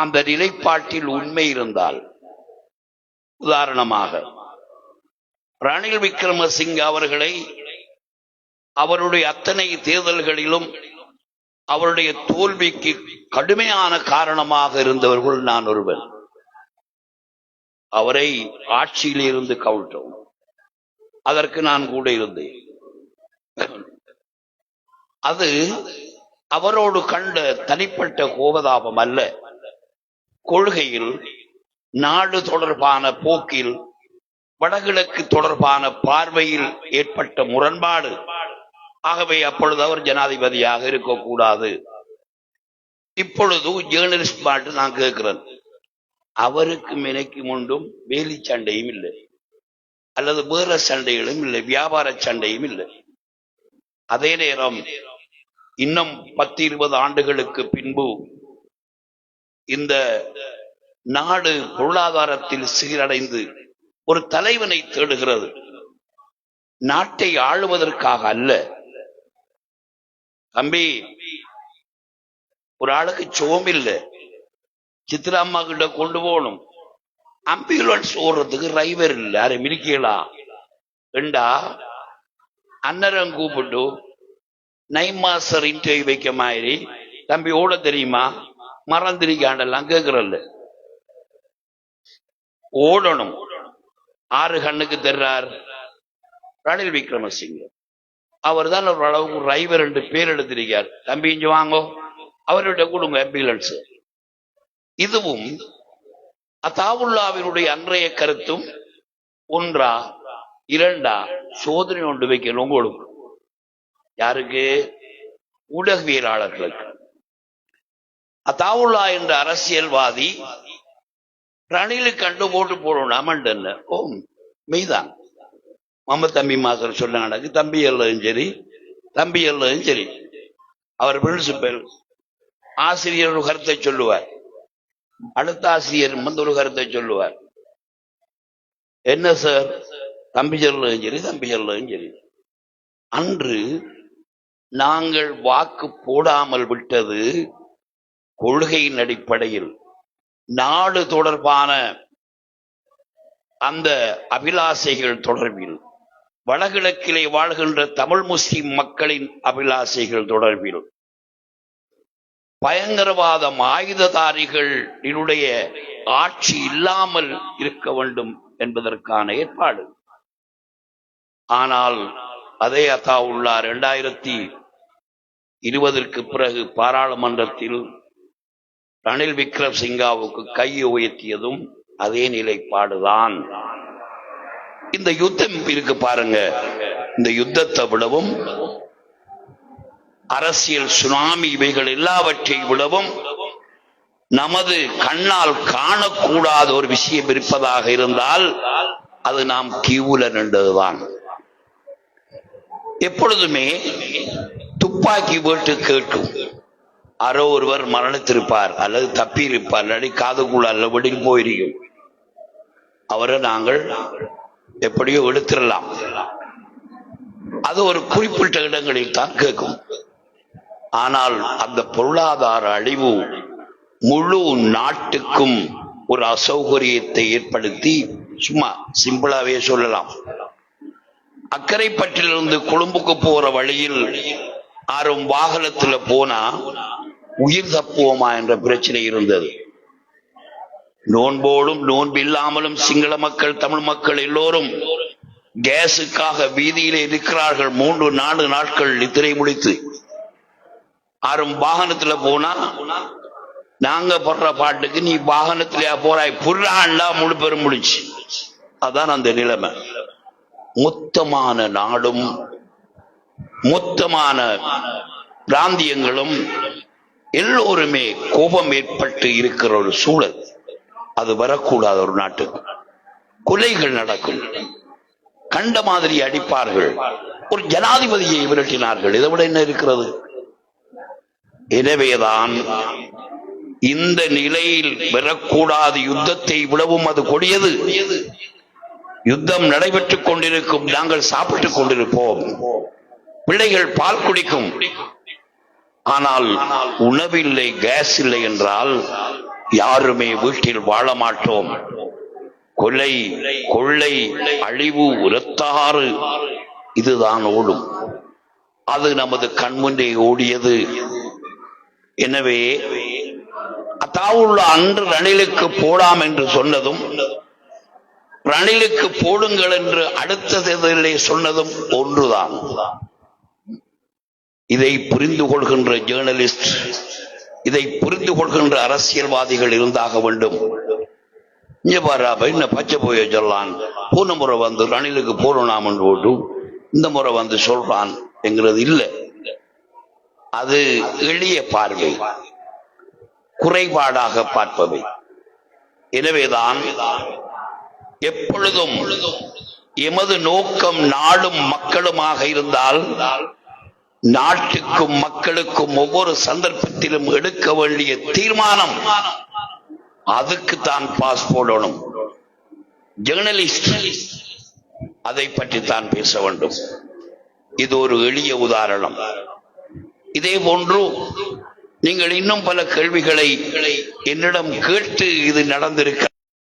அந்த நிலைப்பாட்டில் உண்மை இருந்தால் உதாரணமாக ரணில் விக்ரமசிங்க அவர்களை அவருடைய அத்தனை தேர்தல்களிலும் அவருடைய தோல்விக்கு கடுமையான காரணமாக இருந்தவர்கள் நான் ஒருவன். அவரை ஆட்சியில் இருந்து கவிழ்த்தோம் அதற்கு நான் கூட இருந்தேன். அது அவரோடு கண்ட தனிப்பட்ட கோபதாபம் அல்ல. கொள்கையில் நாடு தொடர்பான போக்கில் வடகிழக்கு தொடர்பான பார்வையில் ஏற்பட்ட முரண்பாடு. ஆகவே அப்பொழுது அவர் ஜனாதிபதியாக இருக்கக்கூடாது. இப்பொழுது ஜேர்னலிஸ்ட் பாட்டு நான் கேட்கிறேன். அவருக்கு மினைக்கு முண்டும் வேலி சண்டையும் இல்லை. அல்லது வேற சண்டைகளும் இல்லை வியாபார சண்டையும் இல்லை. அதே நேரம் இன்னும் பத்து இருபது ஆண்டுகளுக்கு பின்பு இந்த நாடு பொருளாதாரத்தில் சீரடைந்து ஒரு தலைவனை தேடுகிறது. நாட்டை ஆளுவதற்காக அல்ல. தம்பி ஒரு ஆளுக்கு சோமில்லை சித்ராம்மா கிட்ட கொண்டு போகணும். ஆம்புலன்ஸ் ஓடுறதுக்கு டிரைவர் இல்லை. யாரும் இருக்கீங்களா ரெண்டா அன்னரம் கூப்பிட்டு நைன் மாஸ்டர் இன்டர்வியூ வைக்க மாதிரி. தம்பி ஓட தெரியுமா? மறந்திருக்காண்டெல்லாம் கேட்கறல்ல ஓடணும். ஆறு கண்ணுக்கு தெர்றார். ரணில் விக்ரமசிங்க. அவர் தான் ஒரு அளவுக்கு டிரைவர் ரெண்டு பேர் எடுத்திருக்கார் தம்பி இஞ்சு வாங்கோ. அவர்கிட்ட கொடுங்க ஆம்புலன்ஸ் இதுவும் அதாவுல்லாவினுடைய அன்றைய கருத்தும் ஒன்றா இரண்டா சோதனை ஒன்று வைக்கணும் உங்களுக்கு யாருக்கு? ஊடகவியலாளர்களுக்கு. அத்தாவுல்லா என்ற அரசியல்வாதி ரணிலுக்கு கண்டு போட்டு போடணும் அமண்டல்ல ஓ மெய்தான். மம்ம தம்பி மாசர் சொன்னாங்க தம்பி எல்லாம் சரி தம்பி எல்லாம் சரி. அவர் பிரின்சிபல் ஆசிரியர் ஒரு கருத்தை சொல்லுவார். அடுத்த ஆசிரியர் வந்து ஒரு கருத்தை சொல்லுவார். என்ன சார்? தம்பி சொல்லும் சரி தம்பி சொல்லும் சரி. அன்று நாங்கள் வாக்கு போடாமல் விட்டது கொள்கையின் அடிப்படையில் நாடு தொடர்பான அந்த அபிலாசைகள் தொடர்பில் வடகிழக்கிலே வாழ்கின்ற தமிழ் முஸ்லிம் மக்களின் அபிலாசைகள் தொடர்பில் பயங்கரவாதம் ஆயுததாரிகளினுடைய ஆட்சி இல்லாமல் இருக்க வேண்டும் என்பதற்கான ஏற்பாடு. ஆனால் அதே உள்ளார் இரண்டாயிரத்தி இருபதற்கு பிறகு பாராளுமன்றத்தில் ரணில் விக்ரம் சிங்காவுக்கு கை உயர்த்தியதும் அதே நிலைப்பாடுதான். இந்த யுத்தம் இருக்கு பாருங்க. இந்த யுத்தத்தை விடவும் அரசியல் சுனாமி இவைகள் எல்லாவற்றை விடவும் நமது கண்ணால் காணக்கூடாத ஒரு விஷயம் இருப்பதாக இருந்தால் அது நாம் கியூல நின்றதுதான். எப்பொழுதுமே துப்பாக்கி வீட்டு கேட்கும். யாரோ ஒருவர் மரணித்திருப்பார் அல்லது தப்பி இருப்பார் இல்லாட்டி காதுக்குள்ள அல்லபடி போயிருக்கும். அவரை நாங்கள் எப்படியோ எடுத்துடலாம் அது ஒரு குறிப்பிட்ட இடங்களில் தான் கேட்கும். ஆனால் அந்த பொருளாதார அழிவு முழு நாட்டுக்கும் ஒரு அசௌகரியத்தை ஏற்படுத்தி சும்மா சிம்பிளாவே சொல்லலாம். அக்கரைப்பட்டிலிருந்து கொழும்புக்கு போற வழியில் ஆறும் வாகனத்துல போனா உயிர் தப்புவோமா என்ற பிரச்சனை இருந்தது. நோன்போடும் நோன்பு இல்லாமலும் சிங்கள மக்கள் தமிழ் மக்கள் எல்லோரும் கேஸுக்காக வீதியிலே இருக்கிறார்கள் மூன்று நான்கு நாட்கள் நித்திரை முடித்து. ஆறும் வாகனத்துல போனா நாங்க போடுற பாட்டுக்கு நீ வாகனத்திலேயா போறாய்? புறாண்டா முழு பெரும் முடிச்சு அதான் அந்த நிலைமை. மொத்தமான நாடும் மொத்தமான பிராந்தியங்களும் எல்லோருமே கோபம் ஏற்பட்டு இருக்கிற ஒரு சூழல். அது வரக்கூடாத ஒரு நாட்டுக்கு கொலைகள் நடக்கும். கண்ட மாதிரி அடிப்பார்கள். ஒரு ஜனாதிபதியை விரட்டினார்கள். இதை விட என்ன இருக்கிறது? எனவேதான் இந்த நிலையில் வரக்கூடாது யுத்தத்தை விடவும் அது கொடியது. யுத்தம் நடைபெற்றுக் கொண்டிருக்கும். நாங்கள் சாப்பிட்டுக் கொண்டிருப்போம். பிள்ளைகள் பால் குடிக்கும். ஆனால் உணவில்லை கேஸ் இல்லை என்றால் யாருமே வீட்டில் வாழ மாட்டோம். கொலை கொள்ளை அழிவு உரத்தாறு இதுதான் ஓடும். அது நமது கண்முன்னே ஓடியது. எனவே அத்தாவுள்ள அன்று ரணிலுக்கு போடாம் என்று சொன்னதும் ரணிலுக்கு போடுங்கள் என்று அடுத்த தேர்தலிலே சொன்னதும் ஒன்றுதான். இதை புரிந்து கொள்கின்ற ஜேர்னலிஸ்ட் இதை புரிந்து கொள்கின்ற அரசியல்வாதிகள் இருந்தாக வேண்டும். இங்க பாரு என்ன பச்சை போய சொல்லான்? போன முறை வந்து ரணிலுக்கு போடணும் போட்டு இந்த முறை வந்து சொல்றான் என்கிறது இல்லை. அது எளிய பார்வை குறைபாடாக பார்ப்பவை. எனவேதான் எப்பொழுதும் எமது நோக்கம் நாடும் மக்களுமாக இருந்தால் நாட்டுக்கும் மக்களுக்கும் ஒவ்வொரு சந்தர்ப்பத்திலும் எடுக்க வேண்டிய தீர்மானம் அதுக்கு தான் பாஸ் போடணும் ஜேர்னலிஸ்ட் அதை பற்றி தான் பேச வேண்டும். இது ஒரு எளிய உதாரணம். இதே போன்று நீங்கள் இன்னும் பல கேள்விகளை என்னிடம் கேட்டு இது நடந்திருக்க